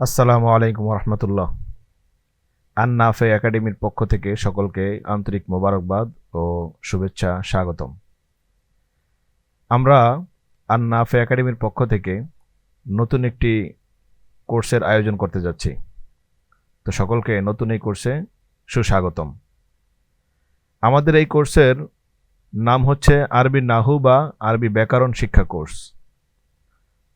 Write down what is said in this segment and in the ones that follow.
আসসালামু আলাইকুম রহমতুল্লাহ আন্নাফে একাডেমির পক্ষ থেকে সকলকে আন্তরিক মোবারকবাদ ও শুভেচ্ছা স্বাগতম। আমরা আন্নাফে একাডেমির পক্ষ থেকে নতুন একটি কোর্সের আয়োজন করতে যাচ্ছি। তো সকলকে নতুন এই কোর্সে সুস্বাগতম। আমাদের এই কোর্সের নাম হচ্ছে আরবি নাহু বা আরবি ব্যাকরণ শিক্ষা কোর্স।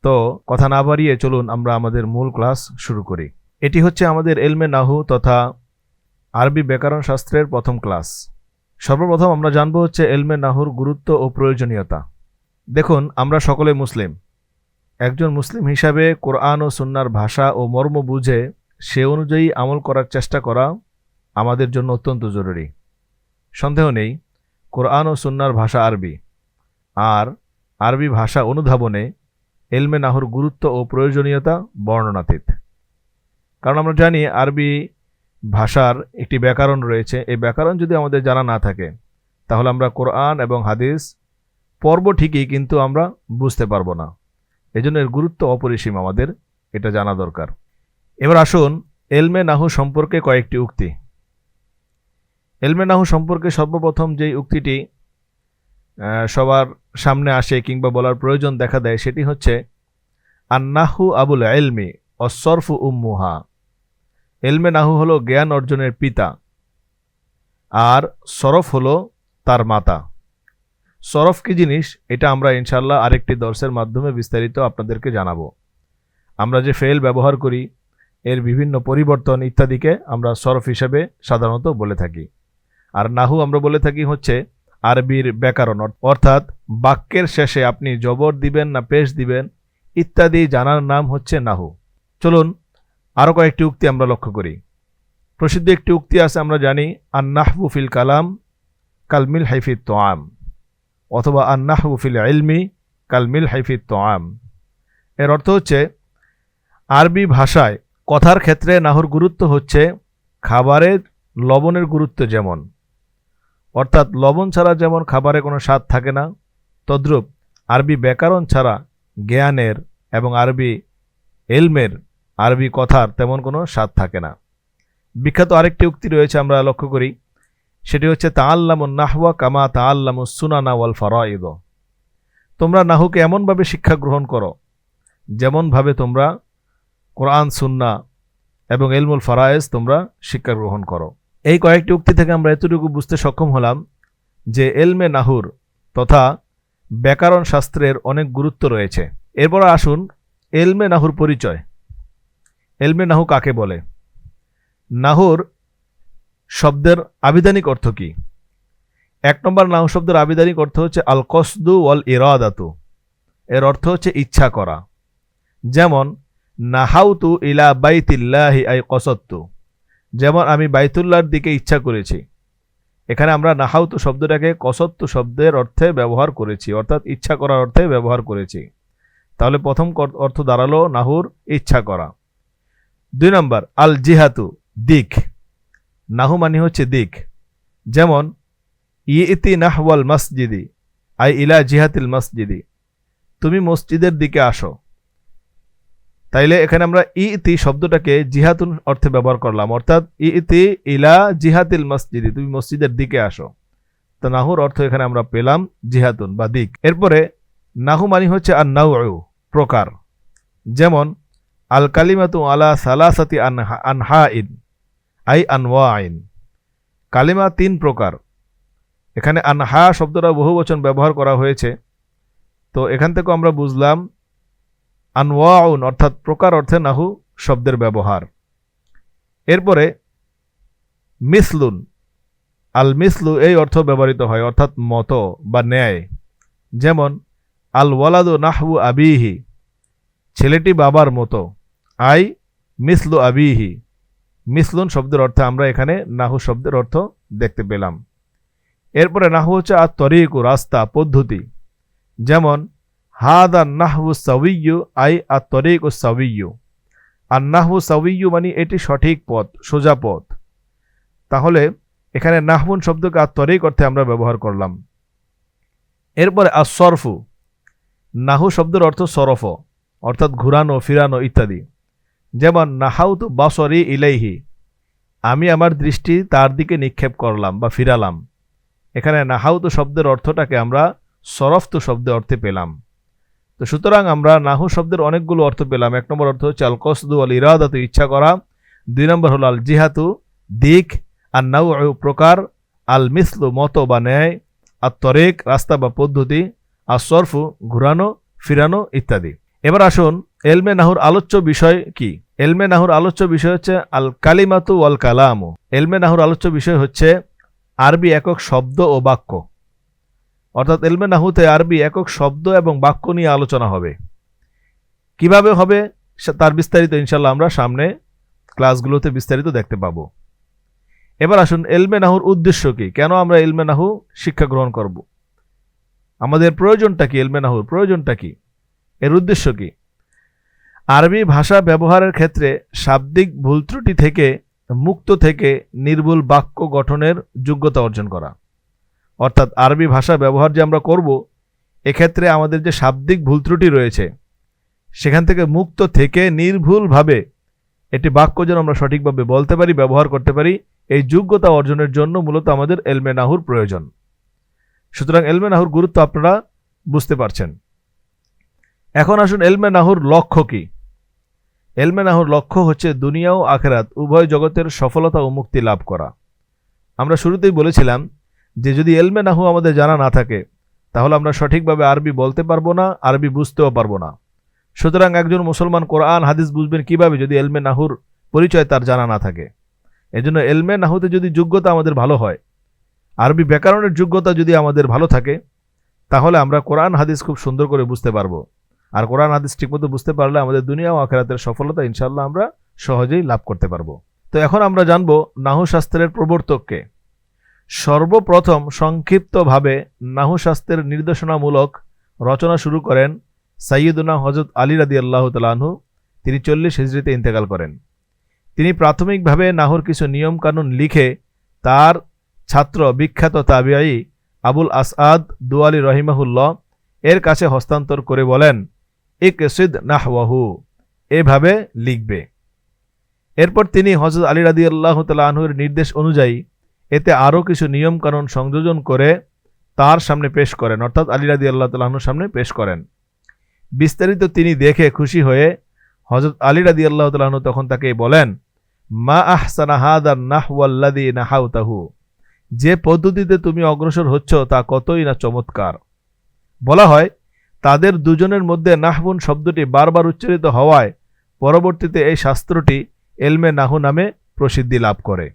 তো কথা না বাড়িয়ে চলুন আমরা আমাদের মূল ক্লাস শুরু করি। এটি হচ্ছে আমাদের এলমে নাহু তথা আরবি ব্যাকরণ শাস্ত্রের প্রথম ক্লাস। সর্বপ্রথম আমরা জানব হচ্ছে এলমে নাহুর গুরুত্ব ও প্রয়োজনীয়তা। দেখুন, আমরা সকলে মুসলিম। একজন মুসলিম হিসাবে কোরআন ও সুন্নার ভাষা ও মর্ম বুঝে সে অনুযায়ী আমল করার চেষ্টা করা আমাদের জন্য অত্যন্ত জরুরি। সন্দেহ নেই, কোরআন ও সুন্নার ভাষা আরবি। আর আরবি ভাষা অনুধাবনে এলমে নাহুর গুরুত্ব ও প্রয়োজনীয়তা বর্ণনাতীত। কারণ আমরা জানি আরবি ভাষার একটি ব্যাকরণ রয়েছে। এই ব্যাকরণ যদি আমাদের জানা না থাকে, তাহলে আমরা কোরআন এবং হাদিস পর্ব ঠিকই, কিন্তু আমরা বুঝতে পারব না। এজন্য এর গুরুত্ব অপরিসীম আমাদের, এটা জানা দরকার। এবার আসুন এলমে নাহু সম্পর্কে কয়েকটি উক্তি। এলমে নাহু সম্পর্কে সর্বপ্রথম যেই উক্তিটি সবার সামনে আসে কিংবা বলার প্রয়োজন দেখা দেয় সেটি হচ্ছে, আন্নাহু আবুল এলমি অসরফু উম্মুহা। এলমে নাহু হলো জ্ঞান অর্জনের পিতা, আর সরফ হলো তার মাতা। সরফ কি জিনিস? এটা আমরা ইনশাল্লাহ আরেকটি দর্শের মাধ্যমে বিস্তারিত আপনাদেরকে জানাব। আমরা যে ফেল ব্যবহার করি, এর বিভিন্ন পরিবর্তন ইত্যাদিকে আমরা সরফ হিসেবে সাধারণত বলে থাকি। আর নাহু আমরা বলে থাকি হচ্ছে আরবির ব্যাকরণ অর্থাৎ, বাক্যের শেষে আপনি জবর দিবেন না পেশ দিবেন, ইত্যাদি জানার নাম হচ্ছে নাহু। চলুন আরও কয়েকটি উক্তি আমরা লক্ষ্য করি। প্রসিদ্ধ একটি উক্তি আছে, আমরা জানি, আন্নাহবু ফিল কালাম কালমিল হাইফিত তোয়াম অথবা আন্নাহবু ফিল ইলমি কালমিল হাইফিত তোয়াম এর অর্থ হচ্ছে, আরবি ভাষায় কথার ক্ষেত্রে নাহুর গুরুত্ব হচ্ছে, খাবারের লবণের গুরুত্ব যেমন। অর্থাৎ লবণ ছাড়া যেমন খাবারে কোনো স্বাদ থাকে না, তদ্রূপ আরবি ব্যাকরণ ছাড়া জ্ঞানের এবং আরবি এলমের আরবি কথার তেমন কোনো স্বাদ থাকে না। বিখ্যাত আরেকটি উক্তি রয়েছে আমরা লক্ষ্য করি, সেটি হচ্ছে, তাআল্লামুন নাহওয়া কামা তাআল্লামুস সুনানা ওয়াল ফারাইদ। তোমরা নাহুকে এমনভাবে শিক্ষা গ্রহণ করো, যেমনভাবে তোমরা কোরআন, সুন্না এবং এলমুল ফারায়েজ তোমরা শিক্ষা গ্রহণ করো। এই কয়েকটি উক্তি থেকে আমরা এতটুকু বুঝতে সক্ষম হলাম যে এলমে নাহুর তথা ব্যাকরণ শাস্ত্রের অনেক গুরুত্ব রয়েছে। এরপর আসুন এলমে নাহুর পরিচয়। এলমে নাহু কাকে বলে? নাহুর শব্দের আবিধানিক অর্থ কি? এক নম্বর নাহু শব্দের আবিধানিক অর্থ হচ্ছে আল কসদু ওয়াল ইরাদাতু এর অর্থ হচ্ছে ইচ্ছা করা। যেমন, নাহাউতু ইলা বাইতিল্লাহি আই কসত্তু যেমন আমি বাইতুল্লার দিকে ইচ্ছা করেছি। এখানে আমরা নাহাউতু শব্দটাকে কসত্তু শব্দের অর্থে ব্যবহার করেছি, অর্থাৎ ইচ্ছা করার অর্থে ব্যবহার করেছি। তাহলে প্রথম অর্থ দাঁড়াল নাহুর ইচ্ছা করা। দুই নম্বর আল জিহাতু দিক। নাহু মানে হচ্ছে দিক। যেমন, ইতি নাহওয়াল মসজিদি, আই ইলা জিহাতিল মসজিদি। তুমি মসজিদের দিকে আসো। তাইলে এখানে আমরা ই ইতি শব্দটাকে জিহাতুন অর্থে ব্যবহার করলাম। অর্থাৎ ই ইতি ইলা জিহাতিল মসজিদি, তুমি মসজিদের দিকে আসো। তো নাহুর অর্থ এখানে আমরা পেলাম জিহাতুন বা দিক। এরপরে নাহু মানি হচ্ছে আর নাউ প্রকার। যেমন আল কালিমাতু আলা সালাসাতি আনহা ইন আই আনওয়া আইন কালিমা তিন প্রকার। এখানে আনহা শব্দটা বহু বচন ব্যবহার করা হয়েছে। তো এখান থেকে আমরা বুঝলাম আনওয়াউন, অর্থাৎ প্রকার অর্থে নাহু শব্দের ব্যবহার। এরপরে মিসলুন, আল মিসলু এই অর্থ ব্যবহৃত হয়, অর্থাৎ মত বা ন্যায়। যেমন, আল ওয়ালাদু নাহবু আবিহি, ছেলেটি বাবার মতো। আই মিসলু আবিহি, মিসলুন শব্দের অর্থে আমরা এখানে নাহু শব্দের অর্থ দেখতে পেলাম। এরপরে নাহু হচ্ছে আর তরিকু রাস্তা, পদ্ধতি। যেমন হাদা নাহু সাউইয়ু আই আর তরিকু সাউইয়ু আর নাহু সাউইয়ু মানে এটি সঠিক পথ, সোজা পথ। তাহলে এখানে নাহবুন শব্দকে আর তরিক অর্থে আমরা ব্যবহার করলাম। এরপরে আর সরফু নাহু শব্দের অর্থ সরফ, অর্থাৎ ঘুরানো, ফিরানো ইত্যাদি। যেমন নাহাউ নাহাউত বাসরি ইলাইহি আমি আমার দৃষ্টি তার দিকে নিক্ষেপ করলাম বা ফিরালাম। এখানে নাহাউত শব্দের অর্থটাকে আমরা সরফত শব্দের অর্থে পেলাম। তো সুতরাং আমরা নাহু শব্দের অনেকগুলো অর্থ পেলাম। এক নম্বর অর্থ হচ্ছে আল কসদু আল ইরাদাতু ইচ্ছা করা। দুই নম্বর হলো আল জিহাতু দিক। আর নাউ প্রকার আল মিসলু মতো বা ন্যায়। আর তরেক, রাস্তা বা পদ্ধতি। আর সরফু, ঘুরানো, ফিরানো ইত্যাদি। এবার আসুন, এলমে নাহুর আলোচ্য বিষয় কি? এলমে নাহুর আলোচ্য বিষয় হচ্ছে আল কালিমাতু ওয়াল কালামু এলমে নাহুর আলোচ্য বিষয় হচ্ছে আরবি একক শব্দ ও বাক্য। অর্থাৎ এলমে নাহুতে আরবি একক শব্দ এবং বাক্য নিয়ে আলোচনা হবে। কীভাবে হবে? তার বিস্তারিত ইনশাল্লাহ আমরা সামনে ক্লাসগুলোতে বিস্তারিত দেখতে পাবো। এবার আসুন, এলমে নাহুর উদ্দেশ্য কি? কেন আমরা এলমে নাহু শিক্ষা গ্রহণ করব? আমাদের প্রয়োজনটা কি? এলমে নাহুর প্রয়োজনটা কি? এর উদ্দেশ্য কি? আরবি ভাষা ব্যবহারের ক্ষেত্রে শাব্দিক ভুল ত্রুটি থেকে, মুক্ত থেকে নির্ভুল বাক্য গঠনের যোগ্যতা অর্জন করা। অর্থাৎ আরবি ভাষা ব্যবহার যে আমরা করব, এক্ষেত্রে আমাদের যে শাব্দিক ভুল ত্রুটি রয়েছে, সেখান থেকে মুক্ত থেকে নির্ভুলভাবে এটি বাক্য যেন আমরা সঠিকভাবে বলতে পারি, ব্যবহার করতে পারি, এই যোগ্যতা অর্জনের জন্য মূলত আমাদের এলমে নাহুর প্রয়োজন। সুতরাং এলমে নাহুর গুরুত্ব আপনারা বুঝতে পারছেন। এখন আসুন এলমে নাহুর লক্ষ্য কি? এলমে নাহুর লক্ষ্য হচ্ছে দুনিয়া ও আখেরাত উভয় জগতের সফলতা ও মুক্তি লাভ করা। আমরা শুরুতেই বলেছিলাম যে যদি এলমে নাহু আমাদের জানা না থাকে, তাহলে আমরা সঠিকভাবে আরবি বলতে পারব না, আরবি বুঝতেও পারব না। সুতরাং একজন মুসলমান কোরআন, হাদিস বুঝবেন কীভাবে যদি এলমে নাহুর পরিচয় তার জানা না থাকে। এজন্য এলমে নাহুতে যদি যোগ্যতা আমাদের ভালো হয়, আরবি ব্যাকরণের যোগ্যতা যদি আমাদের ভালো থাকে, তাহলে আমরা কোরআন, হাদিস খুব সুন্দর করে বুঝতে পারব। আর কোরআন, হাদিস ঠিকমতো বুঝতে পারলে আমাদের দুনিয়া ও আখেরাতের সফলতা ইনশাল্লাহ আমরা সহজেই লাভ করতে পারব। তো এখন আমরা জানব নাহু শাস্ত্রের প্রবর্তককে। সর্বপ্রথম সংক্ষিপ্তভাবে নাহু শাস্ত্রের নির্দেশনামূলক রচনা শুরু করেন সাইয়দুনা হজরত আলী রাদি আল্লাহ তালাহু তিনি চল্লিশ হিজড়িতে ইন্তেকাল করেন। তিনি প্রাথমিকভাবে নাহুর কিছু নিয়মকানুন লিখে তার ছাত্র বিখ্যাত তাবিআই আবুল আসআদ দুয়ালি রহিমাহুল্লাহ এর কাছে হস্তান্তর করে বলেন, ইকসিদ নাহওয়াহু। এভাবে লিখবে। এরপর তিনি হজরত আলী রাদি আল্লাহ তালাহুর নির্দেশ অনুযায়ী এতে আরও কিছু নিয়মকানুন সংযোজন করে তার সামনে পেশ করেন, অর্থাৎ আলী রাদি আল্লাহ তালাহনুর সামনে পেশ করেন। বিস্তারিত তিনি দেখে খুশি হয়ে হজরত আলী রাদি আল্লাহ তালাহনু তখন তাকে বলেন, মা আহসানা হাদার নাহওয়াল্লাদি নাহাউতাহু। যে পদ্ধতিতে তুমি অগ্রসর হচ্ছ তা কতই না চমৎকার। বলা হয়, তাদের দুজনের মধ্যে নাহবুন শব্দটি বারবার উচ্চারিত হওয়ায় পরবর্তীতে এই শাস্ত্রটি এলমে নাহু নামে প্রসিদ্ধি লাভ করে।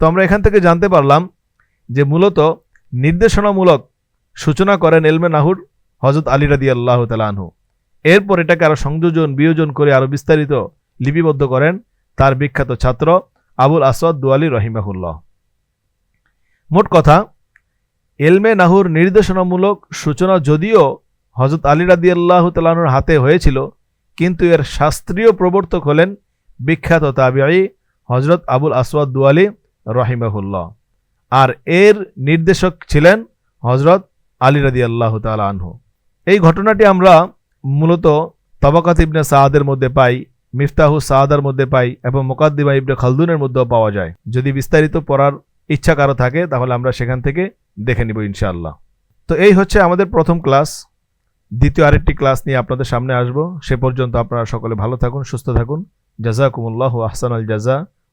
তো আমরা এখান থেকে জানতে পারলাম যে মূলত নির্দেশনামূলক সূচনা করেন এলমে নাহুর হজরত আলী রাদি আল্লাহ তালাহু এরপর এটাকে আরও সংযোজন, বিয়োজন করে আরও বিস্তারিত লিপিবদ্ধ করেন তার বিখ্যাত ছাত্র আবুল আসাদ দুয়ালি রহিমাহুল্লাহ। মোট কথা, এলমে নাহুর নির্দেশনামূলক সূচনা যদিও হজরত আলী রাদি আল্লাহ তালাহুর হাতে হয়েছিল, কিন্তু এর শাস্ত্রীয় প্রবর্তক হলেন বিখ্যাত তাবিআই হজরত আবুল আসওয়াদ দুয়ালি রহিমাহুল্লাহ। আর এর নির্দেশক ছিলেন হজরত আলী রাদি আল্লাহ তালা আনহু। এই ঘটনাটি আমরা মূলত তবাকাত ইবনে সাহাদের মধ্যে পাই, মিফতাহু সাহাদার মধ্যে পাই এবং মোকাদ্দিমা ইবনে খালদুনের মধ্যেও পাওয়া যায়। যদি বিস্তারিত পড়ার ইচ্ছা কারও থাকে, তাহলে আমরা সেখান থেকে দেখে নিব ইনশাআল্লাহ। তো এই হচ্ছে আমাদের প্রথম ক্লাস। দ্বিতীয় আরেকটি ক্লাস নিয়ে আপনাদের সামনে আসব। সে পর্যন্ত আপনারা সকলে ভালো থাকুন, সুস্থ থাকুন। জাজাকুমুল্লাহ আহসান আল জাজা।